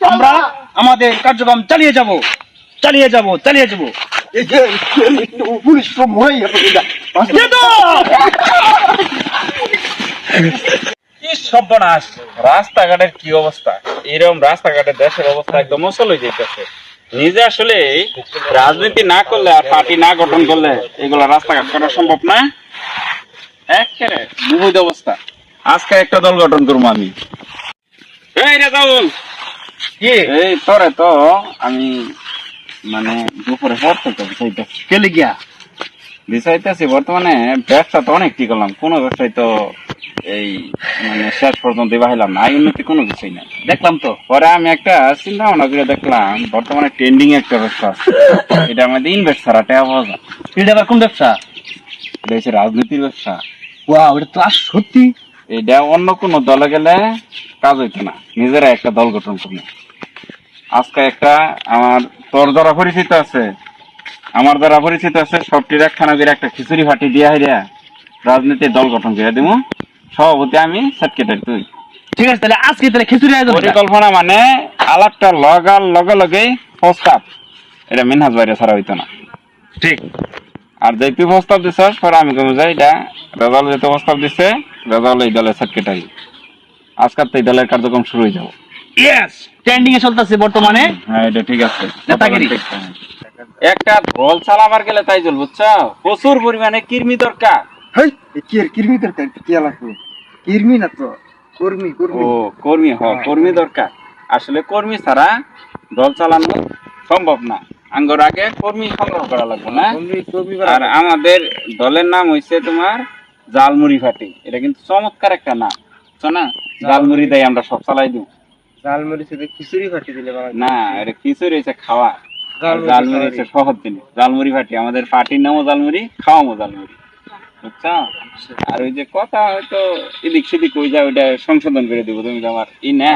আমরা আমাদের কার্যক্রম চালিয়ে যাব। চালিয়ে যাব চালিয়ে যাব। রাস্তাঘাটের কি অবস্থা? এরকম রাস্তাঘাটের দেশের অবস্থা একদম অসল হয়ে যেতেছে নিজে আসলে রাজনীতি না করলে আর পার্টি না গঠন করলে এগুলো রাস্তাঘাট করা সম্ভব না। একেবারে অবস্থা। আজকে একটা দল গঠন করব আমি। রেজাউল! কি এই তোরে তো আমি মানে দুপুরে চাইতেছি কেলে গিয়া বিষয়তেছি বর্তমানে ব্যবসা তো করলাম কোনো ব্যবসায় তো এই মানে শেষ পর্যন্ত বাহিলাম না উন্নতি কোনো কিছুই নাই। দেখলাম তো পরে আমি একটা চিন্তা ভাবনা করে দেখলাম বর্তমানে ট্রেন্ডিং একটা ব্যবসা এটা আমাদের ইনভেস্ট ছাড়া টাকা পাওয়া যায়। এটা আবার কোন ব্যবসা? এটা হচ্ছে রাজনীতির ব্যবসা। ওয়া ওটা তো আর সত্যি। এটা অন্য কোনো দলে গেলে কাজ হইতো না। নিজেরা একটা দল গঠন করবে আজকে একটা আমার তোর দ্বারা পরিচিত আছে আমার দ্বারা পরিচিত আছে সবটির একখানা করে একটা খিচুড়ি ফাটি দিয়া হাইরা রাজনীতির দল গঠন করে দিব সভাপতি আমি সেক্রেটারি তুই ঠিক আছে তাহলে আজকে তাহলে খিচুড়ি আয়োজন পরিকল্পনা মানে আলাপটা লগার লগে লগে প্রস্তাব। এটা মিনহাজ বাইরে ছাড়া হইতো না। ঠিক। আর যে তুই প্রস্তাব দিছস পরে আমি কমে যাই এটা রেজাল যেতে প্রস্তাব দিছে রেজাল এই দলের সেক্রেটারি আজকাল তো এই দলের কার্যক্রম শুরু হয়ে যাব। ট্রেন্ডিং এ চলতেছে বর্তমানে। হ্যাঁ এটা ঠিক আছে। নেতাগিরি। একটা দল চালাবার গেলে তাই চল বুঝছ? প্রচুর পরিমাণে কর্মী দরকার। হেই কি কিরমি দরকার? কি লাগবে কিরমি না তো কর্মী কর্মী। ও কর্মী হ কর্মী। দরকার। আসলে কর্মী ছাড়া দল চালানো সম্ভব না। আঙ্গর আগে কর্মী সংগ্রহ করা লাগবে না? আর আমাদের দলের নাম হইছে তোমার জালমুড়ি ফাটি এটা কিন্তু চমৎকার একটা নাম। না। জালমুড়ি দেয় আমরা সব চালাই দিব জাল মরিচে খিচুড়ি ফাটি দিলে না এটা খিচুড়ি হয়েছে খাওয়া। জালমুড়ি জালমুড়ি হচ্ছে সহজ জিনিস। জালমুড়ি ফাটি আমাদের পার্টির নামও জালমুড়ি খাওয়ামো জালমুড়ি। বুঝছ? আর ওই যে কথা হয়তো এদিক সেদিক ওই যা ওইটা সংশোধন করে দিব। তুমি আমার ই না।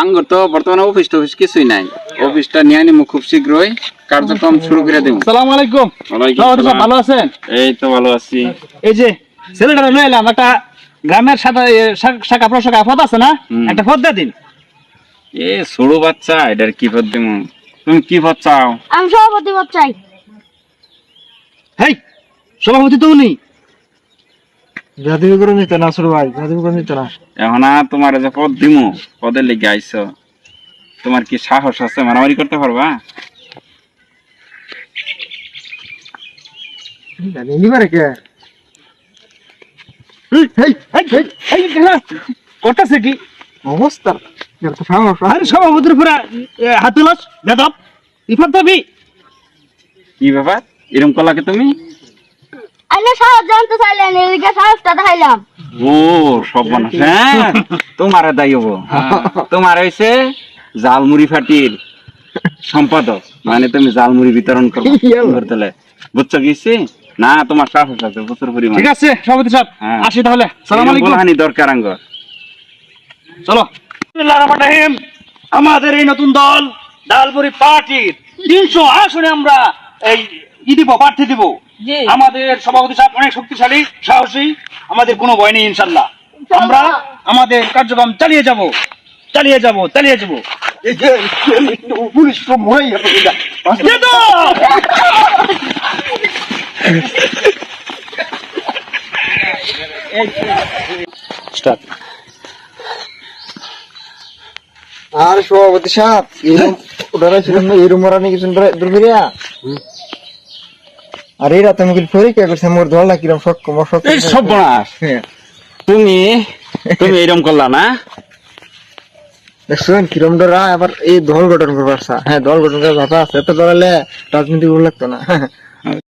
আঙ্গুর তো বর্তমানে অফিস টফিস কিছুই নাই। অফিসটা নিয়ে নিবো খুব শীঘ্রই। কার্যক্রম শুরু করে দেবো। সালাম আলাইকুম। ভালো আছেন? এই তো ভালো আছি। এই যে ছেলেটা লয়ে এলাম একটা গ্রামের সাথে শাখা প্রশাখা পদ আছে না? একটা পদ দিন। এ ছোড়ো বাচ্চা এটার কি পদ দিব? তুমি কি পদ চাও? আমি সভাপতি পদ চাই। হেই সভাপতি তো উনি। জাতীয় করে নিতে না সুর ভাই? জাতীয় করে নিতে না। এখন আর তোমার যে পদ দিমু পদের লেগে আইছো তোমার কি সাহস আছে? মারামারি করতে পারবা? কে? হেই, হেই, হেই, হেই, করতেছে কি? অবস্থা। এর তো সাহস। আরে সভাপতির পুরা হাতে লস বেদব। ইফাত দাবি কি ব্যাপার? এরকম করলাকে তুমি? আইলে সাহস জানতে চাইলেন এদিকে সাহসটা দেখাইলাম। ও সব হ্যাঁ তোমার দায়ী হব তোমার হয়েছে জালমুড়ি ফাটির সম্পাদক। মানে তুমি জালমুড়ি বিতরণ করো বুঝছ গেছি না তোমার সাহস আছে প্রচুর পরিমাণ। ঠিক আছে সভাপতি সাহেব হ্যাঁ। আসি তাহলে। সালাম আলাইকুম। হানি দরকার আঙ্গর চলো। বিসমিল্লাহির রহমানির রহিম। আমাদের এই নতুন দল ডালবুরি পার্টির তিনশো আসনে আমরা এই ই দিব প্রার্থী দিব। আমাদের সভাপতি সাহেব অনেক শক্তিশালী সাহসী। আমাদের কোনো ভয় নেই ইনশাল্লাহ আমরা আমাদের কার্যক্রম চালিয়ে যাব চালিয়ে যাব চালিয়ে যাব। পুলিশ তো মরেই আর সভাপতি সাহেব এরম ওটারা ছিলাম না এরম ওরা নাকি দুর্গিয়া আর এই রাতে আমি পরীক্ষা করছি মোর ধরলা কিরম শক্ত এই সর্বনাশ। হ্যাঁ তুমি তুমি এরকম করলা না? দেখছেন কিরম ডরা আবার এই দল গঠন করবার হ্যাঁ দল গঠন করার ভাষা আছে, তো দলালে রাজনীতি লাগতো না।